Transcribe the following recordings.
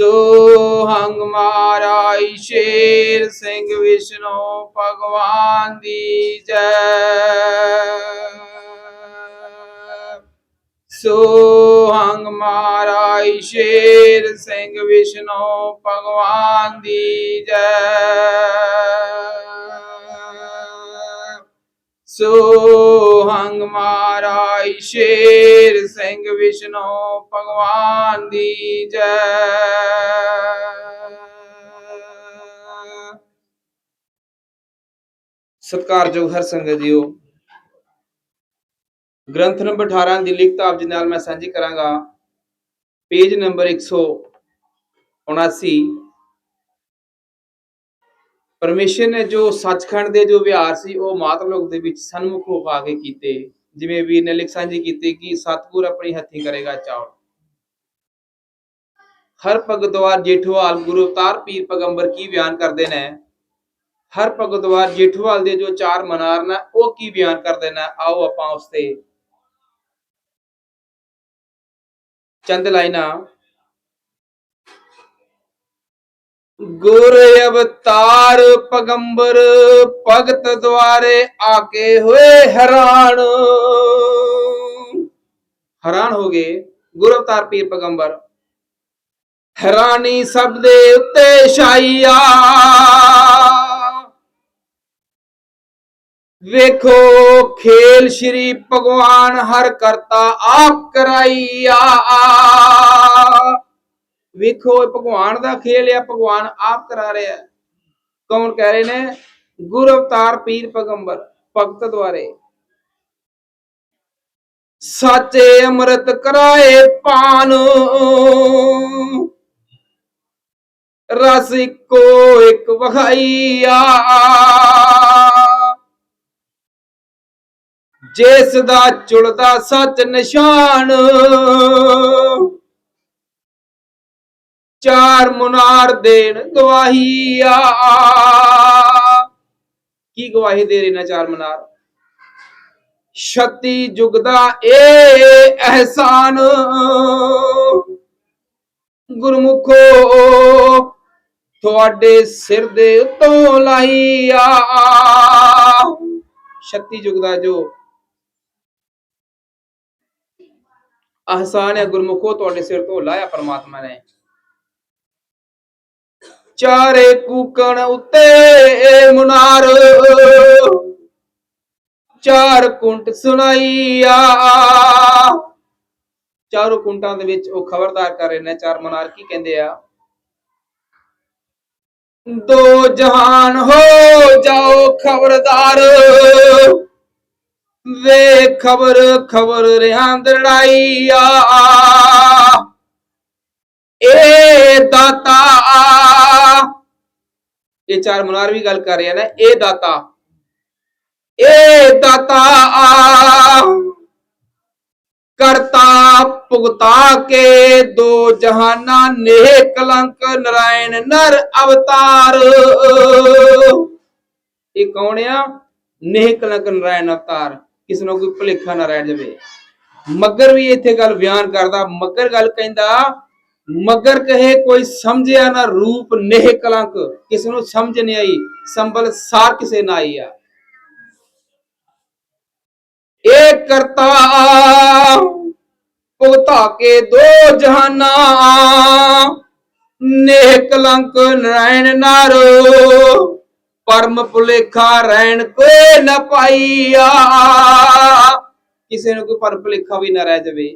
ਸੋ ਹੰਗ ਸ਼ੇਰ ਸਿੰਘ ਵਿਸ਼ਨੂੰ ਭਗਵਾਨ ਦੀ ਜੈ। ਸੋ ਹੰਗ ਸ਼ੇਰ ਸਿੰਘ ਵਿਸ਼ਨੂੰ ਭਗਵਾਨ ਦੀ ਜੈ। ਸੋ ਹੰਗ ਸ਼ੇਰ ਸਿੰਘ ਵਿਸ਼ਨੂੰ ਭਗਵਾਨ ਦੀ ਜੈ। ਸਤਿਕਾਰਯੋਗ ਹਰ ਸੰਗਤ ਜੀਓ, ਗ੍ਰੰਥ ਨੰਬਰ 18 ਦੀ ਲਿਖਤ ਆਪ ਜੀ ਨਾਲ ਮੈਂ ਸਾਂਝੀ ਕਰਾਂਗਾ। ਪੇਜ ਨੰਬਰ 179 ਪਰਮੇਸ਼ਰ ਨੇ ਜੋ ਸੱਚਖੰਡ ਦੇ ਜੋ ਵਿਹਾਰ ਸੀ, ਉਹ ਮਾਤਲੋਕ ਦੇ ਵਿੱਚ ਸਨਮੁਖ ਹੋ ਪਾ ਕੇ ਕੀਤੇ। ਜਿਵੇਂ ਵੀਰ ਨੇ ਲਿਖ ਸਾਂਝੀ ਕੀਤੀ ਕਿ ਸਤਿਗੁਰ ਆਪਣੀ ਹੱਥੀ ਕਰੇਗਾ ਚਾਉ ਹਰ ਭਗਤਵਾਰ ਜੇਠਵਾਲ ਗੁਰੂ ਅਵਤਾਰ ਪੀਰ ਪੈਗੰਬਰ ਕੀ ਬਿਆਨ ਕਰਦੇ ਨੇ? ਹਰ ਭਗਤਵਾਰ ਜੇਠਵਾਲ ਦੇ ਜੋ ਚਾਰ ਮਨਾਰ ਨੇ, ਉਹ ਕੀ ਬਿਆਨ ਕਰਦੇ ਨੇ? ਆਓ ਆਪਾਂ ਉਸ ਤੇ ਚੰਦ ਲਾਈਨਾਂ। ਗੁਰ ਅਵਤਾਰ ਪਗੰਬਰ ਭਗਤ ਦੁਆਰੇ ਆਕੇ ਹੋਏ ਹੈਰਾਨ। ਹੈਰਾਨ ਹੋ ਗਏ ਗੁਰ ਅਵਤਾਰ ਪੀਰ ਪਗੰਬਰ। ਹੈਰਾਨੀ ਸਭ ਦੇ ਉੱਤੇ ਛਾਈਆ ਵੇਖੋ ਖੇਲ ਸ਼੍ਰੀ ਭਗਵਾਨ ਹਰ ਕਰਤਾ ਆਪ ਕਰਾਈਆ। ਵੇਖੋ ਇਹ ਭਗਵਾਨ ਦਾ ਖੇਲ ਆ, ਭਗਵਾਨ ਆਪ ਕਰਾ ਰਿਹਾ। ਕੌਣ ਕਹਿ ਰਹੇ ਨੇ? ਗੁਰ ਅਵਤਾਰ ਪੀਰ ਪੈਗੰਬਰ, ਭਗਤ ਦੁਆਰੇ। ਸਾਚੇ ਅੰਮ੍ਰਿਤ ਕਰਾਏ ਪਾਨ। ਰਸ ਇੱਕੋ ਇੱਕ ਵਖਾਈਆ ਜਿਸ ਦਾ ਚੁਲਦਾ ਸੱਚ ਨਿਸ਼ਾਨ। ਚਾਰ ਮੁਨਾਰ ਦੇਣ ਗਵਾਹੀ ਆ। ਕੀ ਗਵਾਹੀ ਦੇ ਰਹੇ ਨੇ ਚਾਰ ਮੁਨਾਰ? ਛੱਤੀ ਜੁਗਦਾ ਏ ਅਹਿਸਾਨ। ਗੁਰਮੁਖੋ, ਤੁਹਾਡੇ ਸਿਰ ਦੇ ਉੱਤੋਂ ਲਾਈ ਆ। ਛੱਤੀ ਯੁਗਦਾ ਜੋ ਅਹਿਸਾਨ ਹੈ, ਗੁਰਮੁਖੋ, ਤੁਹਾਡੇ ਸਿਰ ਤੋਂ ਲਾਇਆ ਪਰਮਾਤਮਾ ਨੇ। ਚਾਰੇ ਕੂਕਣ ਉੱਤੇ ਮੁਨਾਰ। ਚਾਰ ਕੁੰਟ ਸੁਣਾਈਆ। ਚਾਰੋਂ ਕੁੰਟਾਂ ਦੇ ਵਿੱਚ ਉਹ ਖਬਰਦਾਰ ਕਰ ਰਹੇ ਨੇ, ਚਾਰ ਮਨਾਰ, ਕੀ ਕਹਿੰਦੇ ਆ? ਦੋ ਜਹਾਨ ਹੋ ਜਾਓ ਖਬਰਦਾਰ। ਵੇ ਖਬਰ ਖਬਰ ਰਿਆਂ ਦੜਾਈਆ। ਏ ਦਾਤਾ ਇਹ ਚਾਰ ਮਨਾਰ ਵੀ ਗੱਲ ਕਰ ਰਹੇ ਨੇ, ਇਹ ਦਾਤਾ। ਏ ਦਾਤਾ ਕਰਤਾ ਭੁਗਤਾ ਕੇ ਦੋ ਜਹਾਨਾਂ ਨੇਹ ਕਲੰਕ ਨਰਾਇਣ ਨਰ ਅਵਤਾਰ। ਇਹ ਕੌਣ ਆ? ਨੇਹ ਕਲੰਕ ਨਰਾਇਣ ਅਵਤਾਰ। ਕਿਸ ਨੂੰ ਕੋਈ ਭੁਲੇਖਾ ਨਾ ਰਹਿ ਜਾਵੇ। ਮਗਰ ਵੀ ਇੱਥੇ ਗੱਲ ਬਿਆਨ ਕਰਦਾ। ਮਗਰ ਗੱਲ ਕਹਿੰਦਾ ਮਗਰ ਕਹੇ ਕੋਈ ਸਮਝਿਆ ਨਾ ਰੂਪ ਨੇਹ ਕਲੰਕ, ਕਿਸ ਨੂੰ ਸਮਝ ਨਹੀਂ ਆਈ, ਸੰਭਲ ਸਾਰ ਕਿਸੇ ਨਾ ਆਈ ਆ। ਇਹ ਕਰਤਾ ਭੁਗਤਾ ਕੇ ਦੋ ਜਹਾਨਾ, ਨੇਹ ਕਲੰਕ ਨਰਾਇਣ ਨਾਰੋ ਪਰਮ ਭੁਲੇਖਾ ਰਹਿਣ ਕੋਈ ਨਾ ਪਾਈਆ। ਕਿਸੇ ਨੂੰ ਕੋਈ ਪਰਮ ਭੁਲੇਖਾ ਵੀ ਨਾ ਰਹਿ ਜਾਵੇ।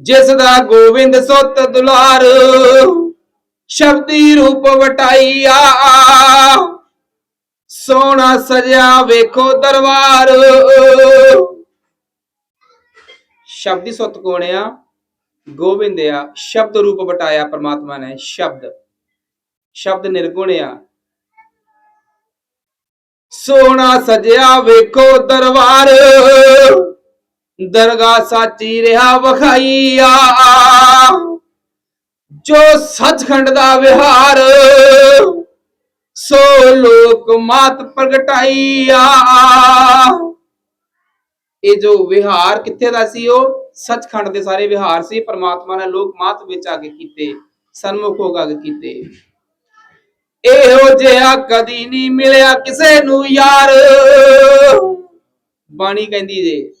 ਜਿਸ ਦਾ ਗੋਬਿੰਦ ਸੁੱਤ ਦੁਲਾਰ ਸ਼ਬਦੀ ਰੂਪ ਵਟਾਈਆ। ਸੋਹਣਾ ਸਜਿਆ ਵੇਖੋ ਦਰਬਾਰ। ਸ਼ਬਦੀ ਸੁੱਤ ਕੌਣ ਆ? ਗੋਬਿੰਦ ਆ। ਸ਼ਬਦ ਰੂਪ ਵਟਾਇਆ ਪ੍ਰਮਾਤਮਾ ਨੇ, ਸ਼ਬਦ। ਸ਼ਬਦ ਨਿਰਗੁਣ ਆ। ਸੋਹਣਾ ਸਜਿਆ ਵੇਖੋ ਦਰਬਾਰ। ਦਰਗਾਹ ਸਾਚੀ ਰਿਹਾ ਵਖਾਈਆ। ਜੋ ਸੱਚਖੰਡ ਦਾ ਵਿਹਾਰ, ਸੋ ਲੋਕ ਮਾਤ ਪ੍ਰਗਟਾਈਆ। ਇਹ ਜੋ ਵਿਹਾਰ ਕਿੱਥੇ ਦਾ ਸੀ ਉਹ? ਸੱਚਖੰਡ ਦੇ ਸਾਰੇ ਵਿਹਾਰ ਸੀ। ਪਰਮਾਤਮਾ ਨੇ ਲੋਕ ਮਾਤ ਵਿੱਚ ਆ ਕੇ ਕੀਤੇ, ਸਨਮੁਖ ਹੋ ਕੇ ਕੀਤੇ। ਇਹੋ ਜਿਹਾ ਕਦੀ ਨਹੀਂ ਮਿਲਿਆ ਕਿਸੇ ਨੂੰ ਯਾਰ। ਬਾਣੀ ਕਹਿੰਦੀ ਜੇ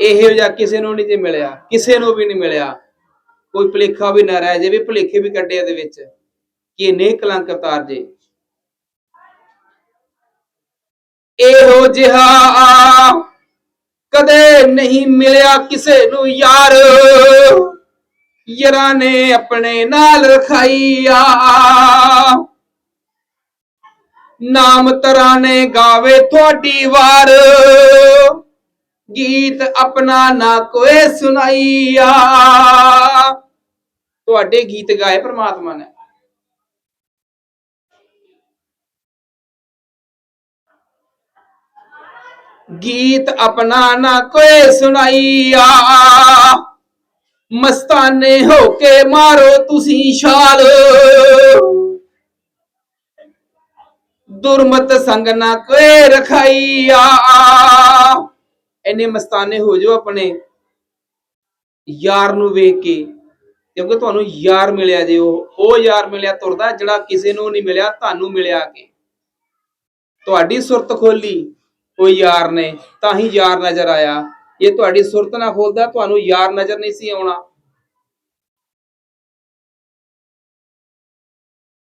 ਇਹੋ ਜਿਹਾ ਕਿਸੇ ਨੂੰ ਨਹੀਂ ਜੇ ਮਿਲਿਆ, ਕਿਸੇ ਨੂੰ ਵੀ ਨਹੀਂ ਮਿਲਿਆ। ਕੋਈ ਭੁਲੇਖਾ ਵੀ ਨਾ ਰਹਿ ਜਾਵੇ ਭੁਲੇਖੇ ਵੀ ਕੱਢੇ ਇਹਦੇ ਵਿੱਚ ਕਿ ਇਹ ਕਲੰਕ ਅਵਤਾਰ ਜੇ। ਇਹੋ ਜਿਹਾ ਕਦੇ ਨਹੀਂ ਮਿਲਿਆ ਕਿਸੇ ਨੂੰ ਯਾਰ। ਯਰਾਂ ਨੇ ਆਪਣੇ ਨਾਲ ਰਖਾਈਆ। ਨਾਮ ਤਰਾਨੇ ਗਾਵੇ ਤੁਹਾਡੀ ਵਾਰ। ਗੀਤ ਆਪਣਾ ਨਾ ਕੋਏ ਸੁਣਾਈਆ। ਤੁਹਾਡੇ ਗੀਤ ਗਾਏ ਪ੍ਰਮਾਤਮਾ ਨੇ। ਗੀਤ ਆਪਣਾ ਨਾ ਕੋਏ ਸੁਨਾਈਆ ਮਸਤਾਨੇ ਹੋ ਕੇ ਮਾਰੋ ਤੁਸੀਂ ਛਾਲ। ਦੁਰਮਤ ਸੰਗ ਨਾ ਕੋਏ ਰਖਾਈਆ। ਇੰਨੇ ਮਸਤਾਨੇ ਹੋ ਜਾਓ ਆਪਣੇ। ਯਾਰ ਨੂੰ ਵੇਖ ਕੇ, ਕਿਉਂਕਿ ਤੁਹਾਨੂੰ ਯਾਰ ਮਿਲਿਆ ਜੇ ਉਹ ਉਹ ਯਾਰ ਮਿਲਿਆ ਤੁਰਦਾ, ਜਿਹੜਾ ਕਿਸੇ ਨੂੰ ਨਹੀਂ ਮਿਲਿਆ, ਤੁਹਾਨੂੰ ਮਿਲਿਆ ਕੇ। ਤੁਹਾਡੀ ਸੁਰਤ ਖੋਲੀ, ਉਹ ਯਾਰ ਨੇ, ਤਾਂ ਹੀ ਯਾਰ ਨਜ਼ਰ ਆਇਆ। ਇਹ ਤੁਹਾਡੀ ਸੁਰਤ ਨਾ ਖੋਲਦਾ, ਤੁਹਾਨੂੰ ਯਾਰ ਨਜ਼ਰ ਨਹੀਂ ਸੀ ਆਉਣਾ।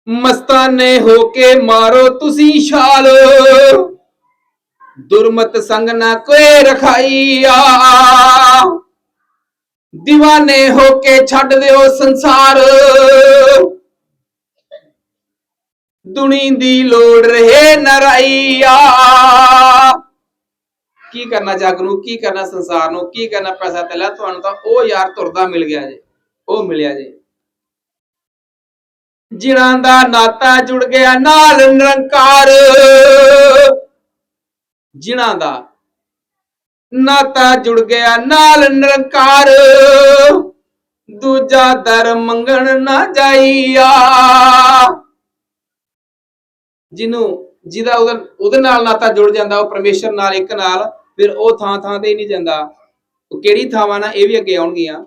ਮਸਤਾਨੇ ਹੋ ਕੇ ਮਾਰੋ ਤੁਸੀਂ ਛਾਲ। ਦੁਰਮਤ ਸੰਗ ਨਾ ਕੋਈ ਰਖਾਈਆ। دیਵਾਨੇ ਹੋ ਕੇ ਛੱਡ ਦਿਓ ਸੰਸਾਰ। ਦੁਨੀ ਦੀ ਲੋੜ ਰਹੇ ਨਰਾਈਆ ਕੀ ਕਰਨਾ ਜੱਗ ਨੂੰ, ਕੀ ਕਰਨਾ ਸੰਸਾਰ ਨੂੰ, ਕੀ ਕਰਨਾ ਪੈਸਾ ਤੇਲਾ, ਤੁਹਾਨੂੰ ਤਾਂ ਉਹ ਯਾਰ ਤੁਰਦਾ ਮਿਲ ਗਿਆ ਜੇ, ਉਹ ਮਿਲਿਆ ਜੇ। ਜਿਨ੍ਹਾਂ ਦਾ ਨਾਤਾ ਜੁੜ ਗਿਆ ਨਾਲ ਨਿਰੰਕਾਰ। ਜਿਨ੍ਹਾਂ ਦਾ ਨਾਤਾ ਜੁੜ ਗਿਆ ਨਾਲ ਨਿਰੰਕਾਰ। ਦੂਜਾ ਦਰ ਮੰਗਣ ਨਾ ਜਾਈਆ। ਜਿਹਨੂੰ, ਜਿਹਦਾ ਉਹਦੇ ਨਾਲ ਨਾਤਾ ਜੁੜ ਜਾਂਦਾ, ਉਹ ਪਰਮੇਸ਼ਰ ਨਾਲ ਇੱਕ ਨਾਲ, ਫਿਰ ਉਹ ਥਾਂ ਥਾਂ ਤੇ ਹੀ ਨਹੀਂ ਜਾਂਦਾ। ਉਹ ਕਿਹੜੀ ਥਾਵਾਂ ਨਾਲ, ਇਹ ਵੀ ਅੱਗੇ ਆਉਣਗੀਆਂ।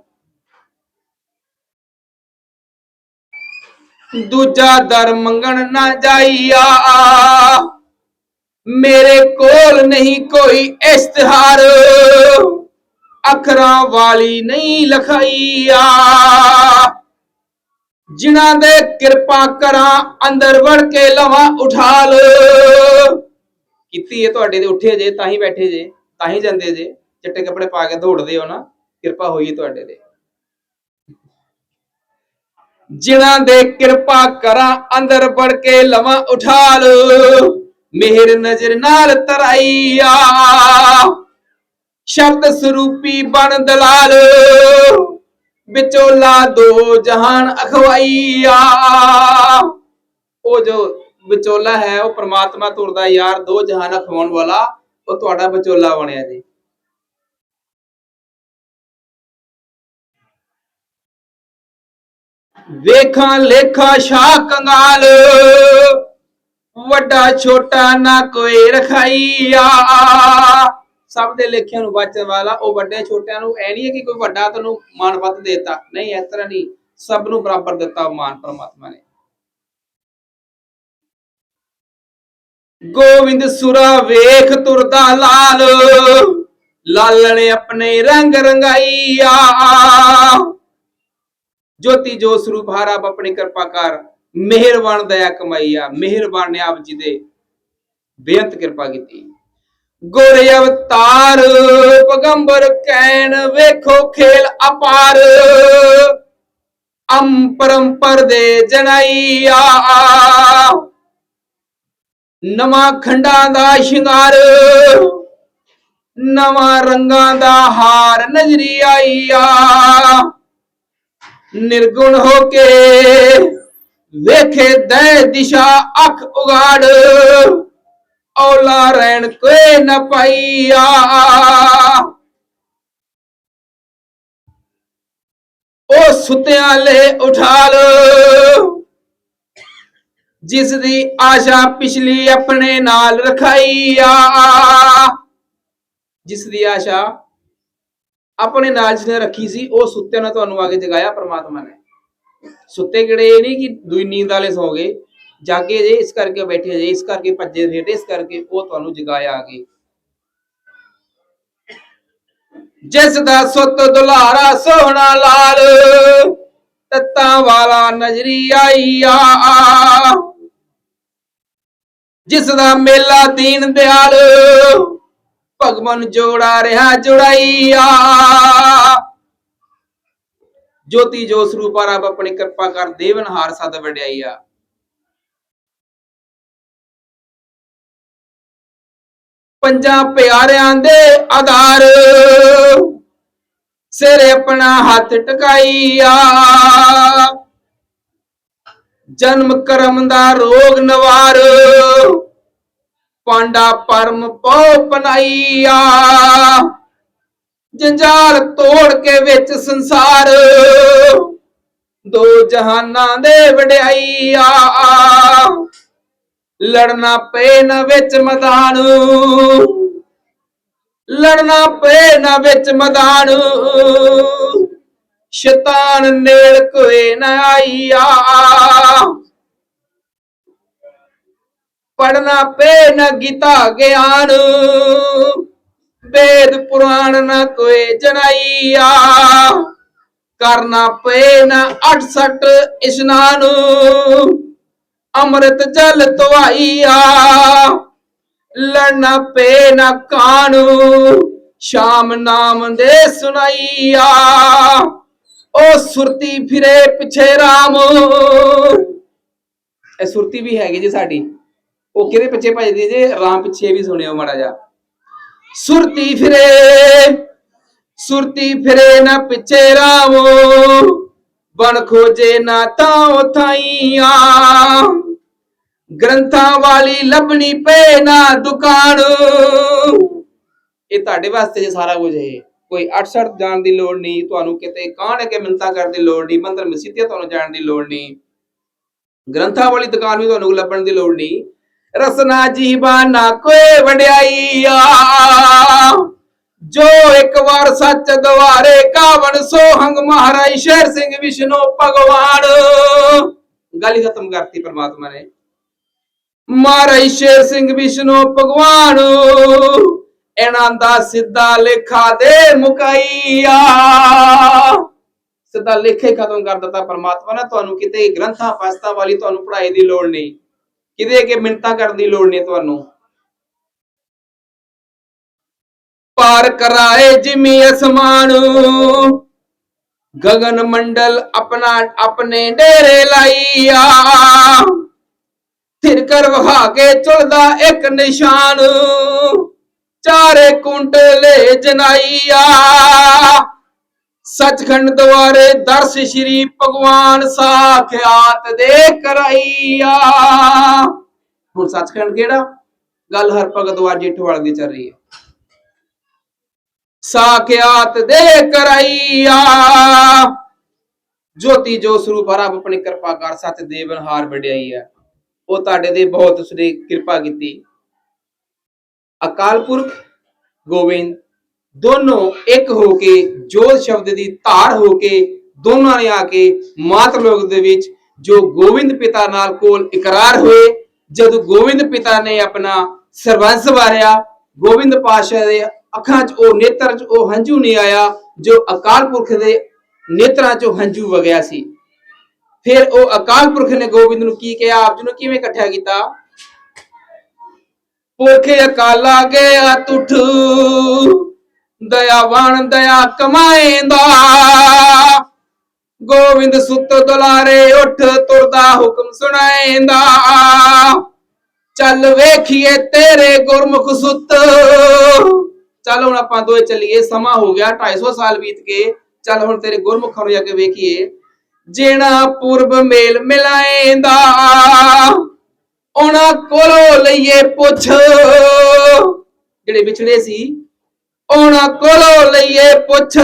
ਦੂਜਾ ਦਰ ਮੰਗਣ ਨਾ ਜਾਈਆ। ਮੇਰੇ ਕੋਲ ਨਹੀਂ ਕੋਈ ਇਸ਼ਤਿਹਾਰ। ਅੱਖਰਾਂ ਵਾਲੀ ਨਹੀਂ ਲਖਾਈਆ। ਜਿਨ੍ਹਾਂ ਦੇ ਕਿਰਪਾ ਕਰਾਂ, ਅੰਦਰ ਵੜ ਕੇ ਲਵਾਂ ਉਠਾ ਲੋ ਕੀਤੀ ਇਹ ਤੁਹਾਡੇ ਦੇ ਉੱਠੇ ਜੇ, ਤਾਂ ਹੀ ਬੈਠੇ ਜੇ, ਤਾਂ ਹੀ ਜਾਂਦੇ ਜੇ। ਚਿੱਟੇ ਕੱਪੜੇ ਪਾ ਕੇ ਦੌੜਦੇ ਹੋ ਨਾ, ਕਿਰਪਾ ਹੋਈ ਤੁਹਾਡੇ ਦੇ ਜਿਨ੍ਹਾਂ ਦੇ ਕਿਰਪਾ ਕਰਾਂ, ਅੰਦਰ ਵੜ ਕੇ ਲਵਾਂ ਉਠਾ ਲੋ ਮਿਹਰ ਨਜ਼ਰ ਨਾਲ ਤਰਾਈਆ। ਸ਼ਬਦ ਸਰੂਪੀ ਬਣ ਦਲਾਲ, ਵਿਚੋਲਾ ਦੋ ਜਹਾਨ ਅਖਵਾਈਆ। ਉਹ ਜੋ ਵਿਚੋਲਾ ਹੈ, ਉਹ ਪ੍ਰਮਾਤਮਾ ਤੁਰਦਾ ਯਾਰ, ਦੋ ਜਹਾਨ ਅਖਵਾਉਣ ਵਾਲਾ, ਉਹ ਤੁਹਾਡਾ ਵਿਚੋਲਾ ਬਣਿਆ ਜੀ। ਵੇਖਾਂ ਲੇਖਾ ਸ਼ਾਹ ਕੰਗਾਲ ਵੱਡਾ ਛੋਟਾ ਨਾ ਕੋਈ ਰਖਾਈਆ। ਸਭ ਦੇ ਲੇਖਿਆਂ ਨੂੰ ਬਚਣ ਵਾਲਾ, ਉਹ ਵੱਡੇ ਛੋਟਿਆਂ ਨੂੰ ਐ ਨਹੀਂ ਹੈ ਕਿ ਕੋਈ ਵੱਡਾ ਤੈਨੂੰ ਮਾਣ ਵੱਧ ਦੇਤਾ। ਨਹੀਂ, ਇਸ ਤਰ੍ਹਾਂ ਨਹੀਂ। ਸਭ ਨੂੰ ਬਰਾਬਰ ਦਿੱਤਾ ਮਾਨ ਪਰਮਾਤਮਾ ਨੇ। ਗੋਵਿੰਦ ਸੁਰਾ ਵੇਖ ਤੁਰਦਾ ਲਾਲ। ਲਾਲਣੇ ਆਪਣੇ ਰੰਗ ਰੰਗਾਈਆ। ਜੋਤੀ ਜੋ ਸਰੂਪ ਹਰ ਆਪਣੀ ਕਿਰਪਾ ਕਰ ਮਿਹਰਬਾਨ, ਦਇਆ ਕਮਾਈਆ ਮਿਹਰਬਾਨ ਨੇ ਆਪ ਜੀ ਦੇ ਬੇਅੰਤ ਕਿਰਪਾ ਕੀਤੀ। ਗੋਰੇ ਅਵਤਾਰ, ਪਗੰਬਰ ਕੈਨ ਵੇਖੋ ਖੇਲ ਅਪਾਰ। ਅੰ ਪਰੰਪਰ ਦੇ ਜਨਾਈਆ। ਨਵਾਂ ਖੰਡਾਂ ਦਾ ਸ਼ਿੰਗਾਰ, ਨਵਾਂ ਰੰਗਾਂ ਦਾ ਹਾਰ ਨਜ਼ਰੀ ਆਈਆ ਨਿਰਗੁਣ ਹੋ ਕੇ ਵੇਖੇ ਦੇ ਦਿਸ਼ਾ ਅੱਖ ਉਗਾੜ। ਔਲਾ ਰਹਿਣ ਕੋਈ ਨਾ ਪਾਈਆ। ਉਹ ਸੁੱਤਿਆਂ ਲੈ ਉਠਾ ਲੋ ਜਿਸ ਦੀ ਆਸ਼ਾ ਪਿਛਲੀ ਆਪਣੇ ਨਾਲ ਰਖਾਈਆ। ਜਿਸ ਦੀ ਆਸ਼ਾ ਆਪਣੇ ਨਾਲ ਜਿਸਨੇ ਰੱਖੀ ਸੀ, ਉਹ ਸੁੱਤਿਆਂ ਨੇ ਤੁਹਾਨੂੰ ਆ ਕੇ ਜਗਾਇਆ ਪ੍ਰਮਾਤਮਾ ਨੇ। ਸੁੱਤੇ ਕਿਹੜੇ ਇਹ ਨਹੀਂ ਕਿ ਦੂਈ ਨੀਂਦ ਵਾਲੇ ਸੌ ਗਏ, ਜਾਗੇ ਜੇ ਇਸ ਕਰਕੇ ਬੈਠੇ ਜੇ, ਇਸ ਕਰਕੇ ਭੱਜੇ ਫਿਰਦੇ ਇਸ ਕਰਕੇ ਉਹ ਤੁਹਾਨੂੰ ਜਗਾਇਆ ਆ ਕੇ ਜਿਸ ਦਾ ਸੁੱਤ ਦੁਲਾਰਾ ਸੋਹਣਾ ਲਾਲ, ਤੱਤਾਂ ਵਾਲਾ ਨਜ਼ਰੀ ਆਈਆ ਜਿਸ ਦਾ ਮੇਲਾ ਦੀਨ ਦਿਆਲ, ਭਗਵਾਨ ਜੋੜਾ ਰਿਹਾ ਜੁੜਾਈਆ ਜੋਤੀ ਜੋ ਸਰੂਪਾ ਰੱਬ ਆਪਣੀ ਕਿਰਪਾ ਕਰ ਦੇਵਨਹਾਰ ਸਦ ਵਡਿਆਈਆ। ਪੰਜਾਂ ਪਿਆਰਿਆਂ ਦੇ ਆਧਾਰ, ਸਿਰ ਆਪਣਾ ਹੱਥ ਟਕਾਈਆ। ਜਨਮ ਕਰਮ ਦਾ ਰੋਗ ਨਵਾਰ, ਪਾਂਡਾ ਪਰਮ ਪਉ ਪਨਾਈਆ। ਜੰਜਾਲ ਤੋੜ ਕੇ ਵਿੱਚ ਸੰਸਾਰ। ਦੋ ਜਹਾਨਾਂ ਦੇ ਵਡਿਆਈਆ। ਲੜਨਾ ਪਏ ਨਾ ਵਿੱਚ ਮੈਦਾਨ। ਲੜਨਾ ਪਏ ਨਾ ਵਿੱਚ ਮੈਦਾਨ। ਸ਼ੈਤਾਨ ਨੇੜ ਕੋਏ ਨਾ ਆਈਆ। ਪੜਨਾ ਪਏ ਨਾ ਗੀਤਾ ਗਿਆਨ। ਵੇਦ ਪੁਰਾਣ ਨਾ ਕੋਏ ਜਨਾਈਆ। ਕਰਨਾ ਪਏ ਨਾ 68 ਇਸ਼ਨਾਨ ਅੰਮ੍ਰਿਤ ਜਲ ਧਵਾਈਆ। ਲੜਨਾ ਪਏ ਨਾ ਕਾਣੂ ਸ਼ਾਮ ਨਾਮ ਦੇ ਸੁਣਾਈਆ। ਉਹ ਸੁਰਤੀ ਫਿਰੇ ਪਿਛੇ ਰਾਮ। ਇਹ ਸੁਰਤੀ ਵੀ ਹੈਗੀ ਜੀ ਸਾਡੀ। ਉਹ ਕਿਹਦੇ ਪਿੱਛੇ ਭਜਦੀ ਜੇ? ਰਾਮ ਪਿੱਛੇ ਵੀ ਸੁਣਿਓ ਮਾੜਾ ਜਾ ਸੁਰਤੀ ਫਿਰੇ ਸੁਰਤੀ ਫਿਰੇ ਨਾ ਪਿੱਛੇ ਰਾਮ ਬਣ ਖੋਜੇ ਨਾ ਤਾਂ ਥਾਈਆਂ ਗ੍ਰੰਥਾਂ ਵਾਲੀ ਲੱਭਣੀ ਪਏ ਨਾ ਦੁਕਾਨ। ਇਹ ਤੁਹਾਡੇ ਵਾਸਤੇ ਜੇ ਸਾਰਾ ਕੁਝ ਹੈ, ਕੋਈ 68 ਜਾਣ ਦੀ ਲੋੜ ਨਹੀਂ, ਤੁਹਾਨੂੰ ਕਿਤੇ ਕਾਹਨ ਕੇ ਮਿੰਤਾ ਕਰਨ ਦੀ ਲੋੜ ਨਹੀਂ, ਮੰਦਰ ਮਸੀਤੀਆਂ ਤੁਹਾਨੂੰ ਜਾਣ ਦੀ ਲੋੜ ਨਹੀਂ। ਗ੍ਰੰਥਾਂ ਵਾਲੀ ਦੁਕਾਨ ਵੀ ਤੁਹਾਨੂੰ ਲੱਭਣ ਦੀ ਲੋੜ ਨਹੀਂ ਰਸਨਾ ਜੀਬਾ ਨਾ ਕੋਈ ਵਡਿਆਈਆ। ਜੋ ਇੱਕ ਵਾਰ ਸੱਚ ਦਵਾਰੇ ਕਾਵਣ ਸੋਹੰਗ ਮਹਾਰਾਜ ਸ਼ੇਰ ਸਿੰਘ ਵਿਸ਼ਨੂੰ ਭਗਵਾਨ। ਗੱਲ ਖਤਮ ਕਰਤੀ ਪ੍ਰਮਾਤਮਾ ਨੇ। ਮਹਾਰਾਜ ਸ਼ੇਰ ਸਿੰਘ ਵਿਸ਼ਨੂੰ ਭਗਵਾਨ। ਇਹਨਾਂ ਦਾ ਸਿੱਧਾ ਲੇਖਾ ਦੇ ਮੁਕਾਈਆ। ਸਿੱਧਾ ਲੇਖੇ ਖਤਮ ਕਰ ਦਿੱਤਾ ਪਰਮਾਤਮਾ ਨੇ। ਤੁਹਾਨੂੰ ਕਿਤੇ ਗ੍ਰੰਥਾਂ, ਪਾਸਤਾ ਵਾਲੀ ਤੁਹਾਨੂੰ ਪੜ੍ਹਾਈ ਦੀ ਲੋੜ ਨਹੀਂ। ਕਿਤੇ ਅੱਗੇ ਮਿੰਤਾਂ ਕਰਨ ਦੀ ਲੋੜ ਨਹੀਂ ਤੁਹਾਨੂੰ? ਪਾਰ ਕਰਾਏ ਜਿਮੀ ਅਸਮਾਨ। ਗगन ਮੰਡਲ ਆਪਣਾ ਆਪਣੇ ਡੇਰੇ ਲਾਈਆ। ਫਿਰ ਕਰ ਵਹਾ ਕੇ ਚੁਲਦਾ ਇੱਕ ਨਿਸ਼ਾਨ। ਚਾਰੇ ਕੁੰਟਲੇ ਜਨਾਈਆ। ਸਚਖੰਡ ਦੁਆਰੇ ਦਰਸ ਸ਼੍ਰੀ ਭਗਵਾਨ ਸਾਖਿਆਤ ਦੇ ਕਰਾਈਆ। ਹੁਣ ਸਚਖੰਡ ਕਿਹੜਾ? ਗੱਲ ਹਰ ਭਗਤ ਵਾਰ ਜੇਠਵਾਲ ਦੀ ਚੱਲ ਰਹੀ ਹੈ। ਸਾਖਿਆਤ ਦੇ ਕਰਾਈਆ। ਜੋਤੀ ਜੋ ਸਰੂਪ ਰੱਬ ਆਪਣੀ ਕਿਰਪਾ ਕਰ ਸੱਚ ਦੇਵਨ ਹਾਰ ਵਡਿਆਈ ਹੈ। ਉਹ ਤੁਹਾਡੇ ਦੇ ਬਹੁਤ ਉਸਨੇ ਕਿਰਪਾ ਕੀਤੀ। ਅਕਾਲ ਪੁਰਖ, ਗੋਬਿੰਦ ਦੋਨੋਂ ਇੱਕ ਹੋ ਕੇ ਜੋਤ ਸ਼ਬਦ ਦੀ ਧਾਰ ਹੋ ਕੇ ਦੋਨਾਂ ਨੇ ਆ ਕੇ ਮਾਤ ਲੋਕ ਦੇ ਵਿੱਚ ਜੋ ਗੋਬਿੰਦ ਪਿਤਾ ਨਾਲ ਕੋਲ ਇਕਰਾਰ ਹੋਏ, ਜਦ ਗੋਬਿੰਦ ਪਿਤਾ ਨੇ ਆਪਣਾ ਸਰਬੰਸ ਵਾਰਿਆ ਗੋਬਿੰਦ ਪਾਸ਼ਾ ਦੇ ਅੱਖਾਂ 'ਚ ਉਹ ਨੇਤਰ 'ਚ ਉਹ ਹੰਝੂ ਨਹੀਂ ਆਇਆ, ਜੋ ਅਕਾਲ ਪੁਰਖ ਦੇ ਨੇਤਰਾਂ 'ਚੋਂ ਹੰਝੂ ਵਗਿਆ ਸੀ। ਫਿਰ ਉਹ ਅਕਾਲ ਪੁਰਖ ਨੇ ਗੋਬਿੰਦ ਨੂੰ ਕੀ ਕਿਹਾ? ਆਪ ਜੀ ਨੂੰ ਕਿਵੇਂ ਇਕੱਠਿਆ ਕੀਤਾ? ਪੁਰਖੇ ਅਕਾਲਾ ਗਿਆ ਤੁਠ ਦਇਆਵਾਨ ਦਇਆ ਕਮਾਏਂਦਾ। ਗੋਬਿੰਦ ਸੁੱਤ ਦੁਲਾਰੇ ਉੱਠ ਤੁਰਦਾ ਹੁਕਮ ਸੁਣਾਏਂਦਾ। ਚੱਲ ਵੇਖੀਏ ਤੇਰੇ ਗੁਰਮੁਖ ਸੁੱਤ। ਚੱਲ ਹੁਣ ਆਪਾਂ ਦੋਏ ਚੱਲੀਏ, ਸਮਾਂ ਹੋ ਗਿਆ 250 ਸਾਲ ਬੀਤ ਕੇ ਚੱਲ ਹੁਣ ਤੇਰੇ ਗੁਰਮੁਖਾਂ ਨੂੰ ਜਾ ਕੇ ਵੇਖੀਏ। ਜਿਹੜਾ ਪੁਰਬ ਮੇਲ ਮਿਲਾਏਂਦਾ, ਉਹਨਾਂ ਕੋਲੋਂ ਲਈਏ ਪੁੱਛ। ਜਿਹੜੇ ਵਿਛੜੇ ਸੀ ਉਹਨਾਂ ਕੋਲੋਂ ਲਈਏ ਪੁੱਛ।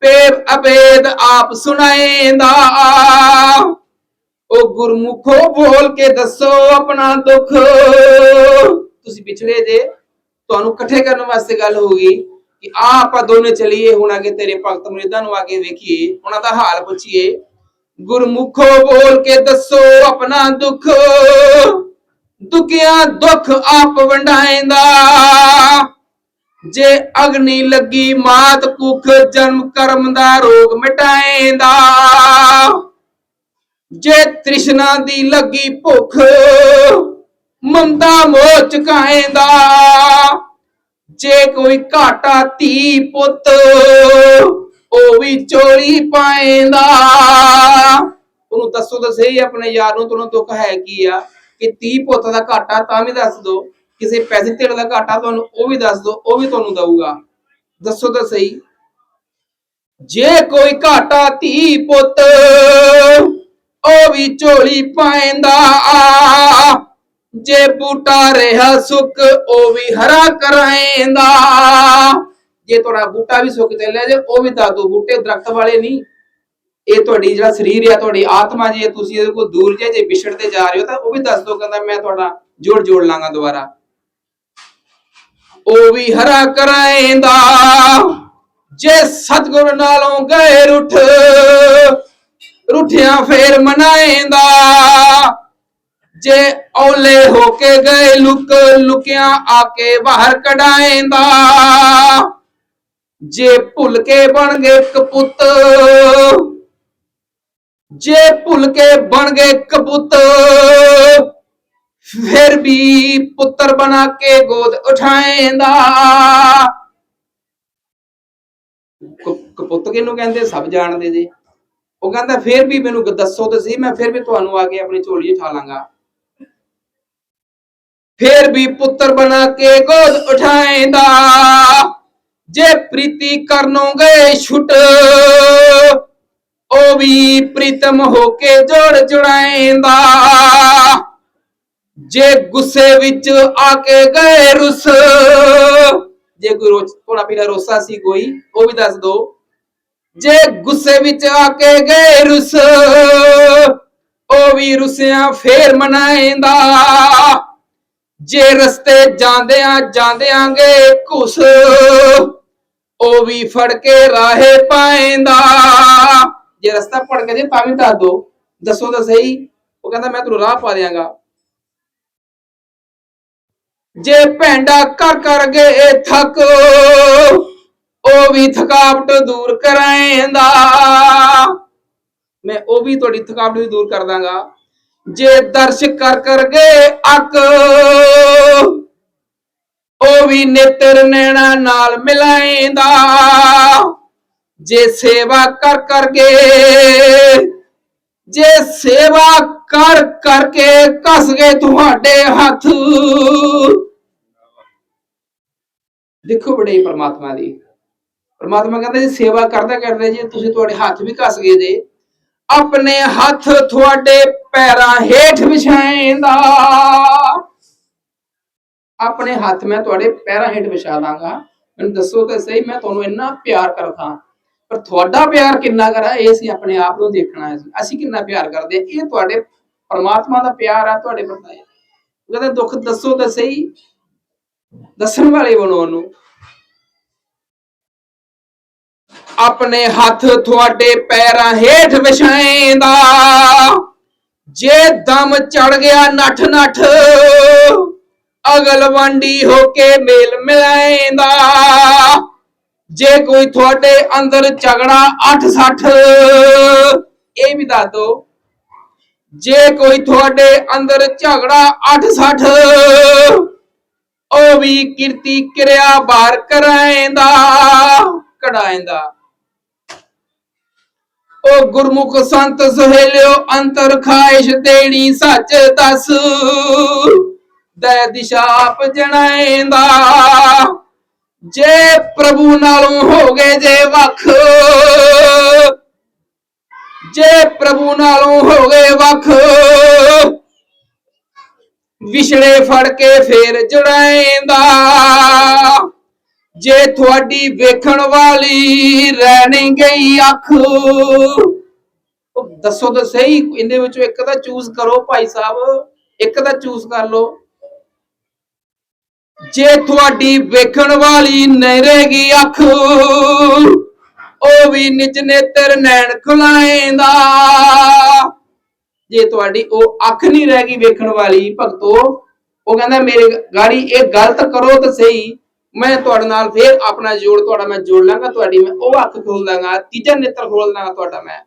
ਪੇਰ ਅਬੇਦ ਆਪ ਸੁਣਾਏਂਦਾ। ਉਹ ਗੁਰਮੁਖੋ ਬੋਲ ਕੇ ਦੱਸੋ ਆਪਣਾ ਦੁੱਖ। ਤੁਸੀਂ ਵਿਛੜੇ ਜੇ ਤੁਹਾਨੂੰ ਇਕੱਠੇ ਕਰਨ ਵਾਸਤੇ ਗੱਲ ਹੋ ਗਈ ਕਿ ਆ ਆਪਾਂ ਦੋਨੇ ਚਲੀਏ, ਹੁਣ ਅੱਗੇ ਤੇਰੇ ਭਗਤ ਮੁਰੀਦਾਂ ਨੂੰ ਆ ਕੇ ਵੇਖੀਏ, ਉਹਨਾਂ ਦਾ ਹਾਲ ਪੁੱਛੀਏ। ਗੁਰਮੁਖੋ ਬੋਲ ਕੇ ਦੱਸੋ ਆਪਣਾ ਦੁੱਖ। ਦੁਖਿਆ ਦੁੱਖ ਆਪ ਵੰਡਾਏਂਦਾ। ਜੇ ਅਗਨੀ ਲੱਗੀ ਮਾਤ ਕੁਖ ਜਨਮ ਕਰਮ ਦਾ ਰੋਗ ਮਿਟਾਏਂਦਾ। ਜੇ ਤ੍ਰਿਸ਼ਨਾ ਦੀ ਲੱਗੀ ਭੁੱਖ ਮਮਤਾ ਮੋਹ ਚੁਕਾਏਂਦਾ ਜੇ ਕੋਈ ਘਾਟਾ ਧੀ ਪੁੱਤ, ਉਹ ਵੀ ਚੋਰੀ ਪਾਏਂਦਾ। ਉਹਨੂੰ ਦੱਸੋ ਤਾਂ ਸਹੀ, ਆਪਣੇ ਯਾਰ ਨੂੰ ਤੁਹਾਨੂੰ ਦੁੱਖ ਹੈ ਕੀ ਆ? ਕਿ ਧੀ ਪੁੱਤ ਦਾ ਘਾਟਾ ਤਾਂ ਵੀ ਦੱਸ ਦੋ ਕਿਸੇ ਪੈਸੇ ਧੇੜ ਦਾ ਘਾਟਾ ਤੁਹਾਨੂੰ ਉਹ ਵੀ ਦੱਸ ਦੋ, ਉਹ ਵੀ ਤੁਹਾਨੂੰ ਦਊਗਾ। ਦੱਸੋ ਤਾਂ ਸਹੀ। ਜੇ ਕੋਈ ਘਾਟਾ ਧੀ ਪੁੱਤ, ਉਹ ਵੀ ਝੋਲੀ ਪਾਏਂਦਾ। ਜੇ ਬੂਟਾ ਰਿਹਾ ਸੁੱਕ, ਉਹ ਵੀ ਹਰਾ ਕਰਾਏਂਦਾ। ਜੇ ਤੁਹਾਡਾ ਬੂਟਾ ਵੀ ਸੁੱਕ ਚੱਲਿਆ ਜੇ, ਉਹ ਵੀ ਦੱਸ ਦੋ, ਬੂਟੇ ਦਰਖਤ ਵਾਲੇ ਨਹੀਂ। ਇਹ ਤੁਹਾਡੀ ਜਿਹੜਾ ਸਰੀਰ ਆ, ਤੁਹਾਡੀ ਆਤਮਾ ਜੇ ਤੁਸੀਂ ਇਹਦੇ ਕੋਲ ਦੂਰ ਜੇ ਜੇ ਵਿਛੜਦੇ ਜਾ ਰਹੇ ਹੋ ਤਾਂ ਉਹ ਵੀ ਦੱਸ ਦੋ, ਕਹਿੰਦਾ ਮੈਂ ਤੁਹਾਡਾ ਜੋੜ ਜੋੜ ਲਾਂਗਾ ਦੁਬਾਰਾ। ਉਹ ਵੀ ਹਰਾ ਕਰਾਏਂਦਾ। ਜੇ ਸਤਗੁਰ ਨਾਲੋਂ ਗਏ ਰੁੱਠ, ਰੁੱਠਿਆ ਫੇਰ ਮਨਾਏਂਦਾ। ਜੇ ਔਲੇ ਹੋ ਕੇ ਗਏ ਲੁਕ, ਲੁਕਿਆ ਆ ਕੇ ਬਾਹਰ ਕਢਾਏਂਦਾ। ਜੇ ਭੁੱਲ ਕੇ ਬਣ ਗਏ ਕਪੁੱਤ ਜੇ ਭੁੱਲ ਕੇ ਬਣ ਗਏ ਕਪੁੱਤ ਫਿਰ ਵੀ ਪੁੱਤਰ ਬਣਾ ਕੇ ਗੋਦ ਉਠਾਏਂਦਾ। ਕਪੁੱਤ ਕਿਹਨੂੰ ਕਹਿੰਦੇ? ਸਭ ਜਾਣਦੇ ਜੀ। ਉਹ ਕਹਿੰਦਾ, ਫਿਰ ਵੀ ਮੈਨੂੰ ਦੱਸੋ ਤੇ ਸਹੀ, ਮੈਂ ਫਿਰ ਵੀ ਤੁਹਾਨੂੰ ਆ ਕੇ ਆਪਣੀ ਝੋਲੀ ਉਠਾ ਲਾਂਗਾ। ਫਿਰ ਵੀ ਪੁੱਤਰ ਬਣਾ ਕੇ ਗੋਦ ਉਠਾਏਂਦਾ। ਜੇ ਪ੍ਰੀਤੀ ਕਰਨੋਂ ਗਏ ਛੁੱਟ, ਉਹ ਵੀ ਪ੍ਰੀਤਮ ਹੋ ਕੇ ਜੋੜ ਜੁੜਾਏਂਦਾ। ਜੇ ਗੁੱਸੇ ਵਿੱਚ ਆ ਕੇ ਗਏ ਰੁੱਸ। ਜੇ ਕੋਈ ਰੋਸ ਥੋੜਾ ਪੀਲਾ ਰੋਸਾ ਸੀ ਕੋਈ, ਉਹ ਵੀ ਦੱਸ ਦੋ। ਜੇ ਗੁੱਸੇ ਵਿੱਚ ਆ ਕੇ ਗਏ ਰੁੱਸ, ਉਹ ਵੀ ਰੁੱਸਿਆਂ ਫੇਰ ਮਨਾਏਂਦਾ। ਜੇ ਰਸਤੇ ਜਾਂਦਿਆਂ ਜਾਂਦਿਆਂਗੇ ਗਏ ਉਹ ਵੀ ਫੜ ਕੇ ਰਾਹੇ ਪਾਏਂਦਾ। ਜੇ ਰਸਤਾ ਪੜ ਕੇ ਜੇ ਤਾਂ ਵੀ ਦੱਸ ਦੋ। ਦੱਸੋ ਤਾਂ ਸਹੀ। ਉਹ ਕਹਿੰਦਾ, ਮੈਂ ਤੈਨੂੰ ਰਾਹ ਪਾ ਦਿਆਂਗਾ। ਜੇ ਭੈਂਡਾ ਕਰ ਕਰ ਗਏ ਥੱਕ, ਉਹ ਵੀ ਥਕਾਵਟ ਦੂਰ ਕਰਾਏਂਦਾ। ਮੈਂ ਉਹ ਵੀ ਤੁਹਾਡੀ ਥਕਾਵਟ ਵੀ ਦੂਰ ਕਰ ਦਾਂਗਾ। ਜੇ ਦਰਸ਼ ਕਰ ਕਰ ਗਏ ਅੱਕ, ਉਹ ਵੀ ਨੇਤਰ ਨੈਣਾ ਨਾਲ ਮਿਲਾਏਂਦਾ। ਜੇ ਸੇਵਾ ਕਰ ਕਰ ਗਏ, ਜੇ ਸੇਵਾ ਕਰ ਕਰਕੇ ਕਸ ਗਏ ਤੁਹਾਡੇ ਹੱਥ। ਦੇਖੋ ਬੜੇ ਪ੍ਰਮਾਤਮਾ ਦੀ। ਪ੍ਰਮਾਤਮਾ ਕਹਿੰਦਾ ਜੀ, ਸੇਵਾ ਕਰਦਾ ਕਰਦੇ ਜੀ, ਤੁਸੀਂ ਤੁਹਾਡੇ ਹੱਥ ਵੀ ਕਸ ਗਏ ਜੇ। ਆਪਣੇ ਹੱਥ ਤੁਹਾਡੇ ਪੈਰਾਂ ਹੇਠ ਵਿਛਾਏਂਦਾ। ਆਪਣੇ ਹੱਥ ਮੈਂ ਤੁਹਾਡੇ ਪੈਰਾਂ ਹੇਠ ਵਿਛਾ ਦਾਂਗਾ। ਮੈਨੂੰ ਦੱਸੋ ਤਾਂ ਸਹੀ, ਮੈਂ ਤੁਹਾਨੂੰ ਇੰਨਾ ਪਿਆਰ ਕਰਦਾ। ਪਰ ਤੁਹਾਡਾ ਪਿਆਰ ਕਿੰਨਾ ਕਰਾ? ਇਹ ਅਸੀਂ ਆਪਣੇ ਆਪ ਨੂੰ ਦੇਖਣਾ ਹੈ ਅਸੀਂ ਕਿੰਨਾ ਪਿਆਰ ਕਰਦੇ ਹਾਂ। ਇਹ ਤੁਹਾਡੇ ਪਰਮਾਤਮਾ ਦਾ ਪਿਆਰ ਆ, ਤੁਹਾਡੇ ਬੰਦਾ ਹੈ ਉਹਦਾ ਦੁੱਖ ਦੱਸੋ ਤਾਂ ਸਹੀ, ਦੱਸਣ ਵਾਲੇ ਬਣੋ ਉਹਨੂੰ। ਆਪਣੇ ਹੱਥ ਤੁਹਾਡੇ ਪੈਰਾਂ ਹੇਠ ਵਿਛਾਏਂਦਾ, ਜੇ ਦਮ ਚੜ ਗਿਆ ਨੱਠ ਨੱਠ ਅਗਲਵੰਡੀ ਹੋ ਕੇ ਮੇਲ ਮਿਲਾਏਂਦਾ। ਜੇ ਕੋਈ ਤੁਹਾਡੇ ਅੰਦਰ ਝਗੜਾ 860 ਇਹ ਵੀ ਦੱਸ ਦੋ ਜੇ ਕੋਈ ਤੁਹਾਡੇ ਅੰਦਰ ਝਗੜਾ 860 ਉਹ ਵੀ ਕਿਰਤੀ ਕਿਰਿਆ ਬਾਹਰ ਕਰਾਏਂਦਾ, ਕਢਾਏਂਦਾ। ਉਹ ਗੁਰਮੁਖ ਸੰਤ ਸਹੇਲਿਓ ਅੰਤਰ ਖਾਇਸ਼ ਦੇਣੀ ਸੱਚ ਦੱਸ, ਦੈ ਦਿਸ਼ਾ ਆਪ ਜੇ ਪ੍ਰਭੂ ਨਾਲੋਂ ਹੋ ਗਏ ਜੇ ਵੱਖ ਜੇ ਪ੍ਰਭੂ ਨਾਲੋਂ ਹੋ ਗਏ ਵੱਖ। ਵਿਛੜੇ ਫੜ ਕੇ ਫੇਰ ਜੁੜਾਏਂਦਾ। ਜੇ ਤੁਹਾਡੀ ਵੇਖਣ ਵਾਲੀ ਰਹਿ ਨਹੀਂ ਗਈ ਅੱਖ। ਦੱਸੋ ਤਾਂ ਸਹੀ, ਇਹਦੇ ਵਿੱਚੋਂ ਇੱਕ ਤਾਂ ਚੂਜ਼ ਕਰੋ ਭਾਈ ਸਾਹਿਬ, ਇੱਕ ਤਾਂ ਚੂਜ਼ ਕਰ ਲਓ। ਜੇ ਤੁਹਾਡੀ ਵੇਖਣ ਵਾਲੀ ਨਹੀਂ ਰਹੇਗੀ ਅੱਖ ਉਹ ਵੀ ਨਿਜ ਨੇਤਰ ਨੈਣ ਖੁਲਾਏਂਦਾ। ਜੇ ਤੁਹਾਡੀ ਉਹ ਅੱਖ ਨਹੀਂ ਰਹੇਗੀ ਵੇਖਣ ਵਾਲੀ ਭਗਤੋ, ਉਹ ਕਹਿੰਦਾ, ਮੇਰੇ ਗਾੜੀ ਇਹ ਗਲਤ ਕਰੋ ਤਾਂ ਸਹੀ। ਮੈਂ ਤੁਹਾਡੇ ਨਾਲ ਫੇਰ ਆਪਣਾ ਜੋੜ, ਤੁਹਾਡਾ ਮੈਂ ਜੋੜ ਲਾਂਗਾ, ਤੁਹਾਡੀ ਮੈਂ ਉਹ ਅੱਖ ਖੋਲ ਦਾਂਗਾ, ਤੀਜਾ ਨੇਤਰ ਖੋਲ ਦਾਂਗਾ ਤੁਹਾਡਾ ਮੈਂ।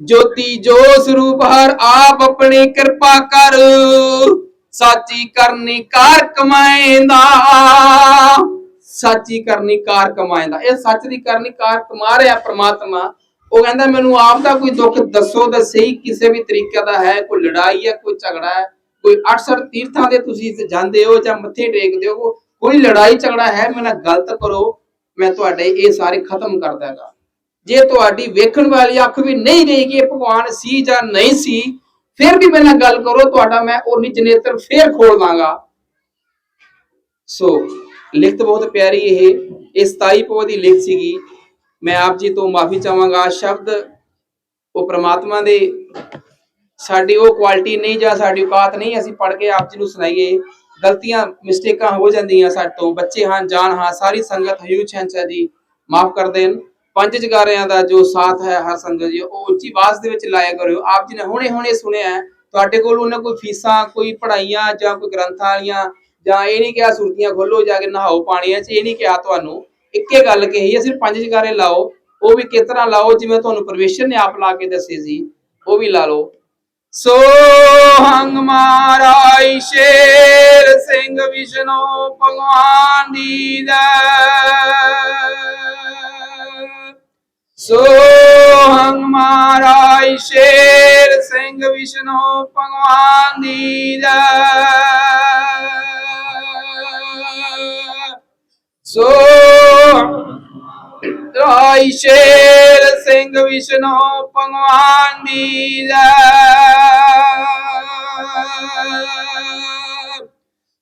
ਜੋਤੀ ਜੋ ਸਰੂਪ ਹਰ ਆਪ ਆਪਣੀ ਕਿਰਪਾ ਕਰ, ਸਾਚੀ ਕਰਨੀ ਕਾਰ ਕਮਾਏਂਦਾ। ਸੱਚੀ ਕਰਨੀ ਕਾਰ ਕਮਾਏਂਦਾ ਇਹ ਸੱਚ ਦੀ ਕਰਨੀ ਕਾਰ ਕਮਾ ਰਿਹਾ ਪ੍ਰਮਾਤਮਾ। ਉਹ ਕਹਿੰਦਾ, ਮੈਨੂੰ ਆਪ ਦਾ ਕੋਈ ਦੁੱਖ ਦੱਸੋ ਤਾਂ ਸਹੀ। ਕਿਸੇ ਵੀ ਤਰੀਕੇ ਦਾ ਹੈ, ਕੋਈ ਲੜਾਈ ਹੈ, ਕੋਈ ਝਗੜਾ ਹੈ, ਕੋਈ ਅਕਸਰ ਤੀਰਥਾਂ ਦੇ ਤੁਸੀਂ ਜਾਂਦੇ ਹੋ ਜਾਂ ਮੱਥੇ ਟੇਕਦੇ ਹੋ, ਕੋਈ ਲੜਾਈ ਝਗੜਾ ਹੈ, ਮੇਰੇ ਨਾਲ ਗਲਤ ਕਰੋ। ਮੈਂ ਤੁਹਾਡੇ ਇਹ ਸਾਰੇ ਖਤਮ ਕਰ ਦਾਂਗਾ ਜੇ ਤੁਹਾਡੀ ਵੇਖਣ ਵਾਲੀ ਅੱਖ ਵੀ ਨਹੀਂ ਰਹੇਗੀ ਇਹ ਭਗਵਾਨ ਸੀ ਜਾਂ ਨਹੀਂ ਸੀ, ਫਿਰ ਵੀ ਮੇਰੇ ਨਾਲ ਗੱਲ ਕਰੋ। ਤੁਹਾਡਾ ਮੈਂ ਉਹ ਨਿਜ ਨੇਤਰ ਫੇਰ ਖੋਲ ਦਾਂਗਾ ਸੋ ਲਿਖਤ ਬਹੁਤ ਪਿਆਰੀ ਇਹ ਇਹ 27 ਪੋ ਦੀ ਲਿਖਤ ਸੀਗੀ। ਮੈਂ ਆਪ ਜੀ ਤੋਂ ਮਾਫੀ ਚਾਹਾਂਗਾ, ਸ਼ਬਦ ਉਹ ਪ੍ਰਮਾਤਮਾ ਦੇ, ਸਾਡੀ ਉਹ ਕੁਆਲਿਟੀ ਨਹੀਂ ਜਾਂ ਸਾਡੀ ਔਕਾਤ ਨਹੀਂ, ਅਸੀਂ ਪੜ ਕੇ ਆਪ ਜੀ ਨੂੰ ਸੁਣਾਈਏ। ਗਲਤੀਆਂ, ਮਿਸਟੇਕਾਂ ਹੋ ਜਾਂਦੀਆਂ ਸਾਡੇ ਤੋਂ, ਬੱਚੇ ਹਨ ਜਾਨ ਹਾਂ, ਸਾਰੀ ਸੰਗਤ ਹਯੂ ਛੰਚਾ ਜੀ, ਮਾਫ ਕਰ ਦੇਣ। ਪੰਜ ਜਗਾਰਿਆਂ ਦਾ ਜੋ ਸਾਥ ਹੈ ਹਰ ਸੰਗਤ ਜੀ, ਉਹ ਉੱਚੀ ਆਵਾਜ਼ ਦੇ ਵਿੱਚ ਲਾਇਆ ਕਰਿਓ। ਆਪ ਜੀ ਨੇ ਹੁਣੇ ਹੁਣੇ ਸੁਣਿਆ ਤੁਹਾਡੇ ਕੋਲ ਉਹਨਾਂ ਕੋਈ ਫੀਸਾਂ, ਕੋਈ ਪੜਾਈਆਂ ਜਾਂ ਕੋਈ ਗ੍ਰੰਥਾਂ ਵਾਲੀਆਂ ਜਾਂ ਇਹ ਨਹੀਂ ਕਿਹਾ ਸੁਰਤੀਆਂ ਖੋਲੋ ਜਾ ਕੇ ਨਹਾਓ ਪਾਣੀਆਂ 'ਚ, ਇਹ ਨਹੀਂ ਕਿਹਾ ਤੁਹਾਨੂੰ। ਇੱਕੇ ਗੱਲ ਕਹੀ ਹੈ ਸਿਰਫ ਪੰਜ ਜਗਾਰੇ ਲਾਓ। ਉਹ ਵੀ ਕਿਸ ਤਰ੍ਹਾਂ ਲਾਓ, ਜਿਵੇਂ ਤੁਹਾਨੂੰ ਪਰਮੇਸ਼ਰ ਨੇ ਆਪ ਲਾ ਕੇ ਦੱਸੇ ਸੀ, ਉਹ ਵੀ ਲਾ ਲਓ। ਸੋ ਹੰਗ ਮਾਰਾਈ ਸ਼ੇਰ ਸਿੰਘ ਵਿਸ਼ਨੋ ਭਗਵਾਨ ਦੀ ਜੈ ਸੋ ਹੰਗ ਸ਼ੇਰ ਸਿੰਘ ਵਿਸ਼ਨੂੰ ਭਗਵਾਨ ਦੀ ਜੈ। ਸੋ ਰਾਈ ਸ਼ੇਰ ਸਿੰਘ ਵਿਸ਼ਨੂੰ ਭਗਵਾਨ ਦੀ ਜੈ।